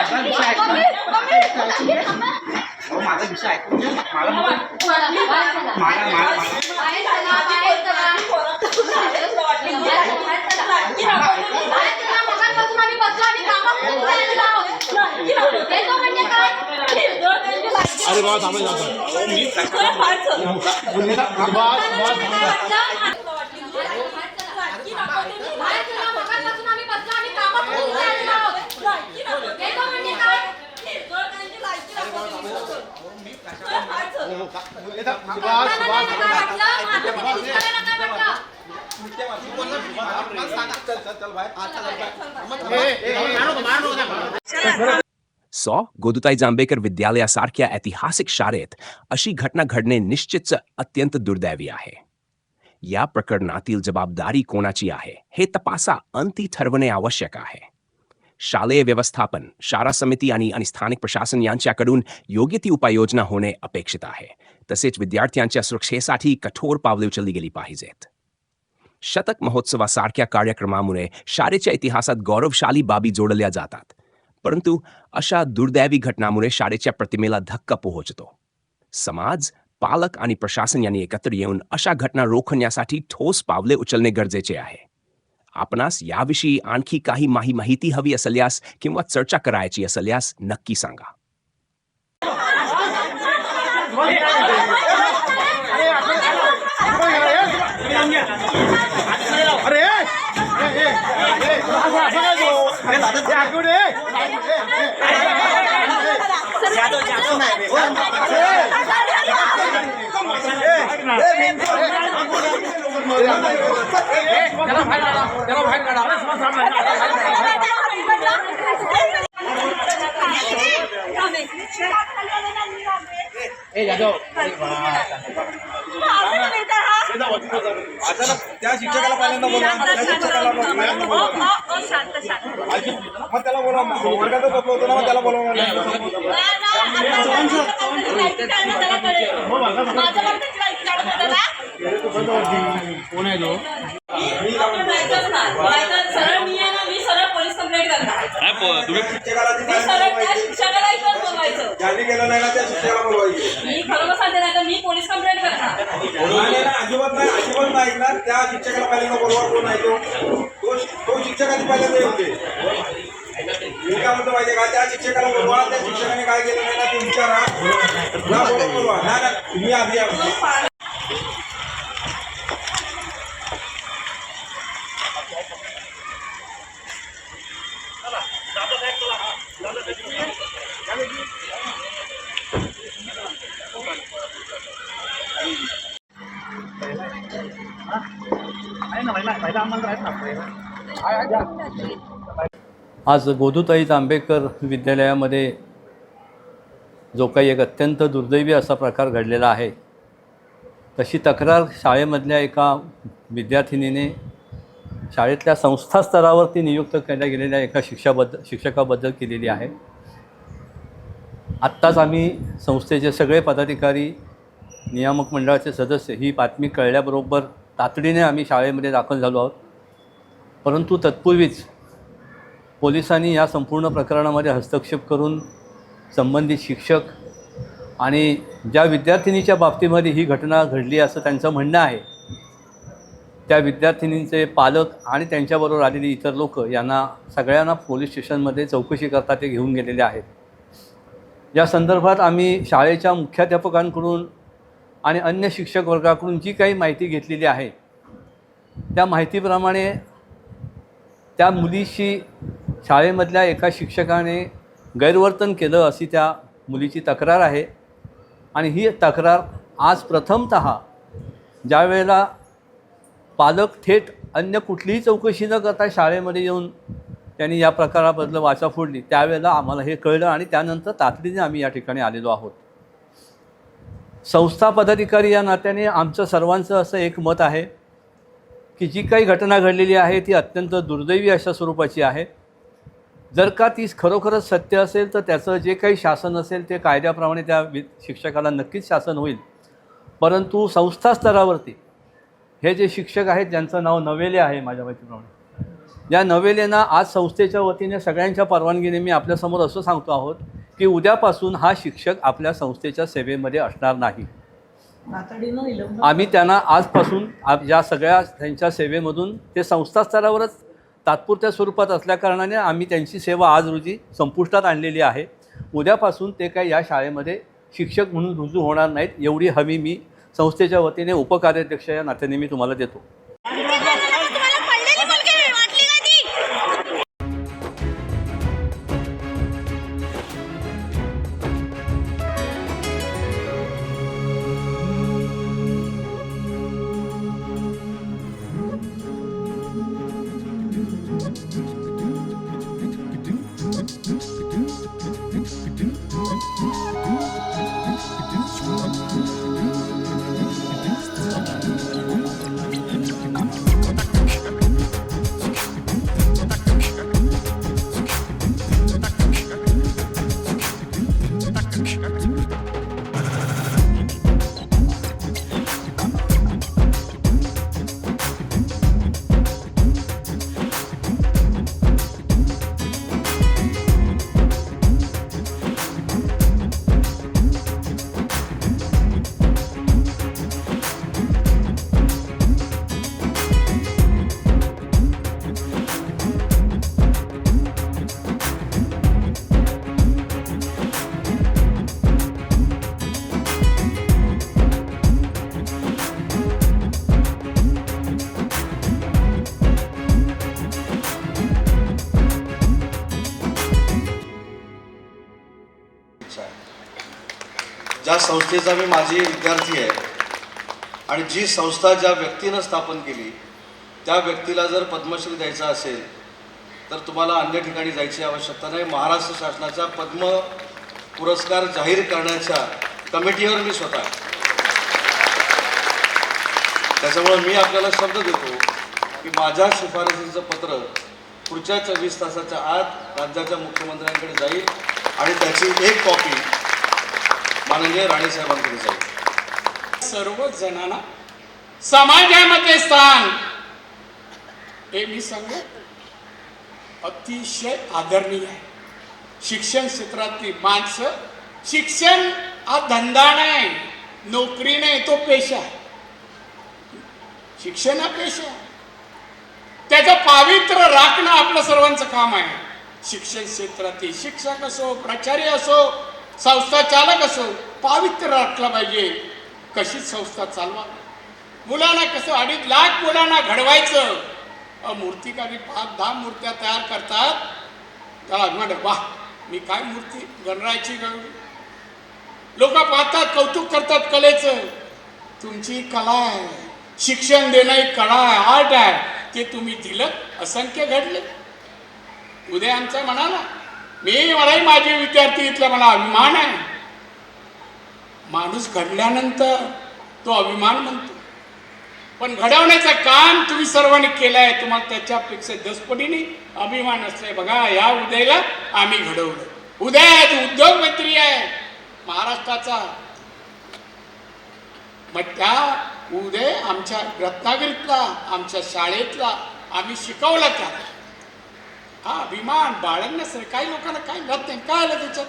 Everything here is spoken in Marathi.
माझा विषय ऐकून माझा विषय ऐकून. मला मला अरे बाबा थांबा थांबा सौ गोदुताई जांभेकर विद्यालयासारख्या ऐतिहासिक शाळेत अशी घटना घडणे निश्चितच अत्यंत दुर्दैवी आहे. या प्रकरणातील जबाबदारी कोणाची आहे, हे तपासा अंती ठरवणे आवश्यक आहे. शालेय व्यवस्थापन शाळा समिती आणि आणि स्थानिक प्रशासन यांच्याकडून योग्य ती उपाययोजना होणे अपेक्षित आहे. तसेच विद्यार्थ्यांच्या सुरक्षेसाठी कठोर पावले उचलली गेली पाहिजेत. शतक महोत्सवासारख्या कार्यक्रमामुळे शाळेच्या इतिहासात गौरवशाली बाबी जोडल्या जातात. परंतु अशा दुर्दैवी घटनामुळे शाळेच्या प्रतिमेला धक्का पोहोचतो. समाज पालक आणि प्रशासन यांनी एकत्र येऊन अशा घटना रोखण्यासाठी ठोस पावले उचलणे गरजेचे आहे. आपणास याविषयी आणखी काही माही माहिती हवी असल्यास किंवा चर्चा करायची असल्यास नक्की सांगा. ¡Ella, yo! Yo! ¡ अरे त्या शिक्षकाला पहिल्यांदा बोला त्या शिक्षकाला पहिल्यांदा बोला मग त्याला बोला वर्गातच बसलो होतो ना मग त्याला बोलवा कोण आहे तो? सरळ मी आहे ना मी सरळ पोलीस कंप्लेंट करणार. तुम्ही शिक्षकाला? शिक्षकाला ज्यांनी केलं नाही ना त्या शिक्षकाला बोलवायची मी खरोखर सांगते नाही तर मी पोलीस कंप्लेंट करणार नाही, नाही, अजिबात नाही अजिबात नाही ऐकणार त्या शिक्षकाला पहिल्यांदा बोलवा कोण आहे तो तो तो शिक्षक आधी पहिल्यांदा येते मी काय म्हणतो माहितीये का? त्या शिक्षकाला बोलवा त्या शिक्षकाने काय केलं नाही ना ते विचारा. ना बोलवा बोलवा नाही ना तुम्ही आधी या. आज गोदूताई जांभेकर विद्यालयामध्ये जो काही एक अत्यंत दुर्दैवी असा प्रकार घडलेला आहे तशी तक्रार शाळेमधल्या एका विद्यार्थिनीने शाळेतल्या संस्था स्तरावरती नियुक्त केल्या गेलेल्या एका शिक्षाबद्दल शिक्षकाबद्दल केलेली आहे. आत्ताच आम्ही संस्थेचे सगळे पदाधिकारी नियामक मंडळाचे सदस्य ही बातमी कळल्याबरोबर तातडीने आम्ही शाळेमध्ये दाखल झालो आहोत. परंतु तत्पूर्वीच पोलिसांनी या संपूर्ण प्रकरणामध्ये हस्तक्षेप करून संबंधित शिक्षक आणि ज्या विद्यार्थिनीच्या बाबतीमध्ये ही घटना घडली असं त्यांचं म्हणणं आहे त्या विद्यार्थिनींचे पालक आणि त्यांच्याबरोबर आलेली इतर लोक यांना सगळ्यांना पोलीस स्टेशनमध्ये चौकशी करता ते घेऊन गेलेले आहेत. या संदर्भात आम्ही शाळेच्या मुख्याध्यापकांकडून आणि अन्य शिक्षक वर्गाकडून जी काही माहिती घेतलेली आहे त्या माहितीप्रमाणे त्या मुलीशी शाळेमधल्या एका शिक्षकाने गैरवर्तन केलं अशी त्या मुलीची तक्रार आहे. आणि ही तक्रार आज प्रथमत ज्या वेळेला पालक थेट अन्य कुठलीही चौकशी न करता शाळेमध्ये येऊन त्यांनी या प्रकाराबद्दल वाचा फोडली त्यावेळेला आम्हाला हे कळलं आणि त्यानंतर तातडीने आम्ही या ठिकाणी आलेलो आहोत. संस्था पदाधिकारी या नात्याने आमचं सर्वांचं असं एक मत आहे की जी काही घटना घडलेली आहे ती अत्यंत दुर्दैवी अशा स्वरूपाची आहे. जर का ती खरोखरच सत्य असेल तर त्याचं जे काही शासन असेल ते कायद्याप्रमाणे त्या वि शिक्षकाला नक्कीच शासन होईल. परंतु संस्था स्तरावरती हे जे शिक्षक आहेत ज्यांचं नाव नवेले आहे माझ्या माहितीप्रमाणे या नवेलेना आज संस्थेच्या वतीने सगळ्यांच्या परवानगीने मी आपल्यासमोर असं सांगतो आहोत की उद्यापासून हा शिक्षक आपल्या संस्थेच्या सेवेमध्ये असणार नाही. आम्ही त्यांना आजपासून आप- या सगळ्या त्यांच्या सेवेमधून ते संस्था स्तरावरच तात्पुरत्या स्वरूपात असल्याकारणाने आम्ही त्यांची सेवा आज रोजी संपुष्टात आणलेली आहे. उद्यापासून ते काही या शाळेमध्ये शिक्षक म्हणून रुजू होणार नाहीत एवढी हमी मी संस्थेच्या वतीने उपकार्याध्यक्ष या नात्याने मी तुम्हाला देतो. संस्थेचा मी माझी विद्यार्थी आहे. आणि जी संस्था ज्या व्यक्तीनं स्थापन केली त्या व्यक्तीला जर पद्मश्री द्यायचा असेल तर तुम्हाला अन्य ठिकाणी जायची आवश्यकता नाही. महाराष्ट्र शासनाचा पद्म पुरस्कार जाहीर करण्याच्या कमिटीवर मी स्वतः त्याच्यामुळे त्याच्यामुळं मी आपल्याला शब्द देतो की माझ्या शिफारसीचं पत्र पुढच्या चोवीस तासाच्या आत राज्याच्या मुख्यमंत्र्यांकडे जाईल आणि त्याची एक कॉपी माननीय राणेसाहेबांकडे जाईल सर्व जणांना समाजामध्ये स्थान हे मी सांगू अतिशय आदरणीय आहे शिक्षण क्षेत्रातली माणसं शिक्षण हा धंदा नाही नोकरी नाही तो पेशा आहे. शिक्षण हा पेशा आहे. त्याचं पावित्र्य राखणं आपलं सर्वांचं काम आहे शिक्षण क्षेत्रातील शिक्षक असो प्राचार्य असो संस्था चालक असो पावित्र्य राखलं पाहिजे. कशीच संस्था चालवा. मुलांना कसं अडीच लाख मुलांना घडवायचं. मूर्तिकारी पाच दहा मूर्त्या तयार करतात? त्याला म्हण वा मी काय मूर्ती गणरायची गणली लोक पाहतात कौतुक करतात कलेचं. तुमची कला आहे. शिक्षण देणं एक कला आहे आर्ट आहे. ते तुम्ही दिलं असंख्य घडले. उद्या आमचा म्हणाला मी मलाही माझे विद्यार्थी इथला मला अभिमान आहे. माणूस घडल्यानंतर तो अभिमान म्हणतो. पण घडवण्याचं काम तुम्ही सर्वांनी केलं आहे तुम्हाला त्याच्यापेक्षा दसपटीने अभिमान असलाय बघा या उदयला आम्ही घडवलं. उदय आज उद्योगमंत्री आहे. महाराष्ट्राचा. मग त्या उदय आमच्या रत्नागिरीतला आमच्या शाळेतला आम्ही शिकवलं त्याला. हा अभिमान बाळगण्यासारखं. काही लोकांना काय राहत नाही काय आलं त्याच्यात?